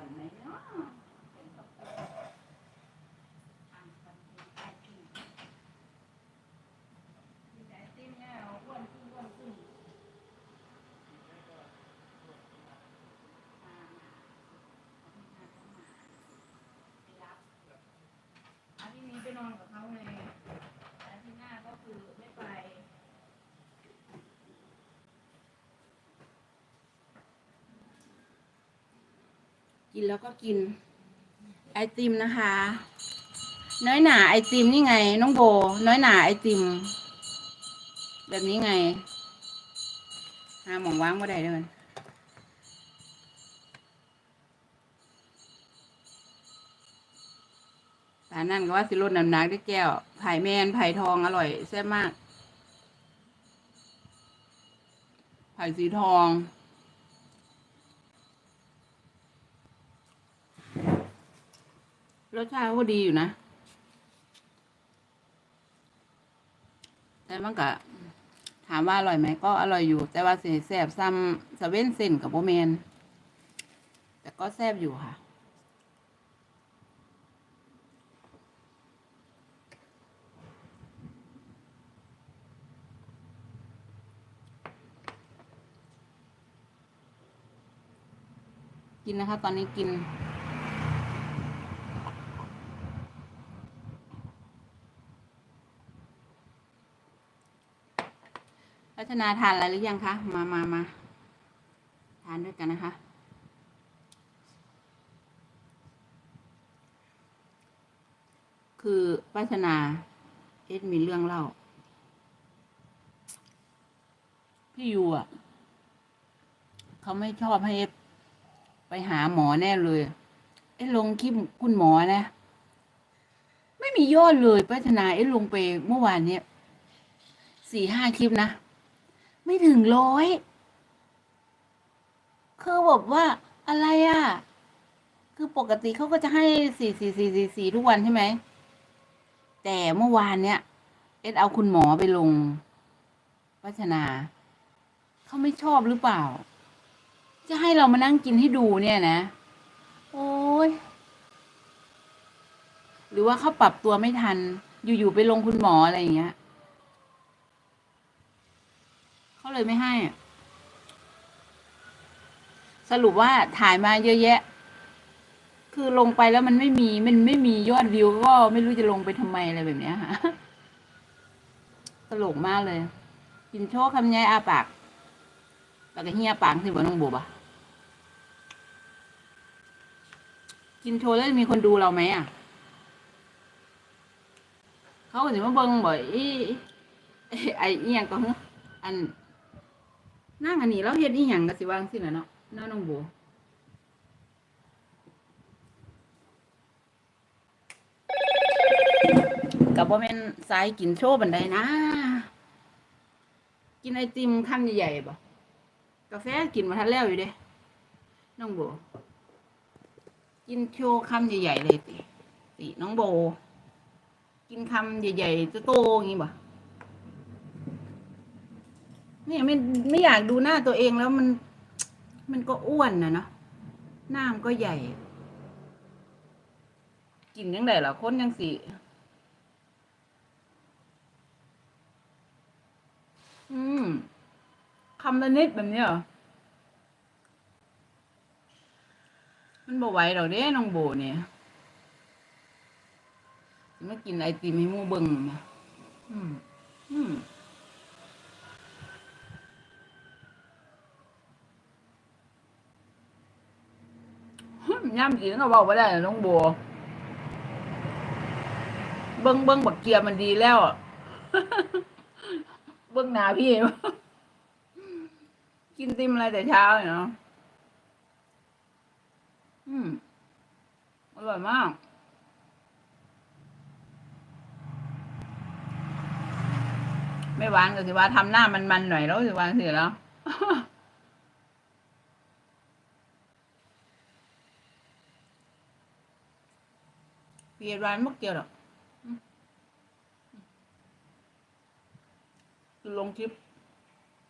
อนไหมเนาะเป็นกับทางกันเป็นไอติมมีแต่ไอติมเนี่ยอ้วนขึ้นอ้วนขึ้นมามาอาทิตย์หน้าก็มาไปรับอาทิตย์นี้ไปนอนกับเขาไงแต่อาทิตย์หน้าก็คือไม่ไป กินแล้วก็กิน ไอติมนะคะ น้อยหนาไอติมนี่ไง น้องโบ น้อยหนาไอติม แบบนี้ไงหาหมองว่างว่าได้เด้มันป่านนั่นก็ว่าสิลดน้ำหนักได้แก้วไผ่แมนไผ่ทองอร่อยแซ่บมาก ไผ่สีทอง รสชาติก็ดีอยู่นะ แต่มันก็ถามว่าอร่อยไหมก็อร่อยอยู่ แต่ว่าเสียแสบซ้ำสเว่นเซนกับโบแมนแต่ก็แซบอยู่ค่ะ กินนะคะ ตอนนี้กิน พัฒนาทานอะไรหรือยังคะมามามาทานด้วยกันนะคะ คือพัฒนาเอ็ดมีเรื่องเล่า พี่ยูอะเขาไม่ชอบให้เอ็ดไปหาหมอแน่เลยเอ็ดลงคลิปคุณหมอนะ ไม่มียอดเลยพัฒนาเอ็ดลงไปเมื่อวานเนี้ยสี่ห้าคลิปนะ ไม่ถึงร้อยคือแบบว่าอะไรอะ่ะ คือปกติเขาก็จะให้สี่สี่สี่สี่สี่ทุกวันใช่ไหม แต่เมื่อวานเนี้ยเอ็ดเอาคุณหมอไปลงวัฒนาเขาไม่ชอบหรือเปล่า จะให้เรามานั่งกินให้ดูเนี่ยนะ โอ้ยหรือว่าเขาปรับตัวไม่ทัน อยู่ๆไปลงคุณหมออะไรอย่างเงี้ย เขาเลยไม่ให้สรุปว่าถ่ายมาเยอะแยะ คือลงไปแล้วมันไม่มี มันไม่มียอดวิวก็ไม่รู้จะลงไปทำไมอะไรแบบนี้ค่ะตลกมากเลย กินโชว์คำแย่อาปากปากกเฮียปากสิบ่น้องบัวบะกินโชว์แล้วมีคนดูเราไหมอะ เขาก็จะมาเบิ่งบ่อยไอ้เอียงก็อัน นั่งอันนี้เราเฮ็ดอีหยังก็สิวังสิล่ะเนาะน้าน้องโบกับบ่แม่นสายกินโชว์บันไดนะ กินไอติมคำใหญ่ๆบ่กาแฟกินมาทันแล้วอยู่เด้น้องโบ กินโชว์คำใหญ่ๆเลยติติน้องโบ กินคำใหญ่ๆจะโตอย่างงี้บ่ เนี่ยไม่ไม่อยากดูหน้าตัวเองแล้วมัน มันก็อ้วนนะเนาะหน้ามันก็ใหญ่ กินยังไงล่ะคนยังสิอืมคำละนิดแบบนี้เหรอ มันบ่ไหวเราเด้น้องโบเนี่ยสิมากินไอติมให้มูเบิ่งนะอืม อืม ย่ำกินก็บอกว่าได้นะน้องบัวเบิ้งเบิ้งบักเกียร์มันดีแล้ว เบิ้งหนาพี่ กินติมอะไรแต่เช้าเนาะอืมอร่อยมากไม่หวานก็สิว่าทำหน้ามันๆหน่อยแล้วสิวาสิแล้ว เปลี่ยร้านมักเกียวหรอกอืมคือลงคลิป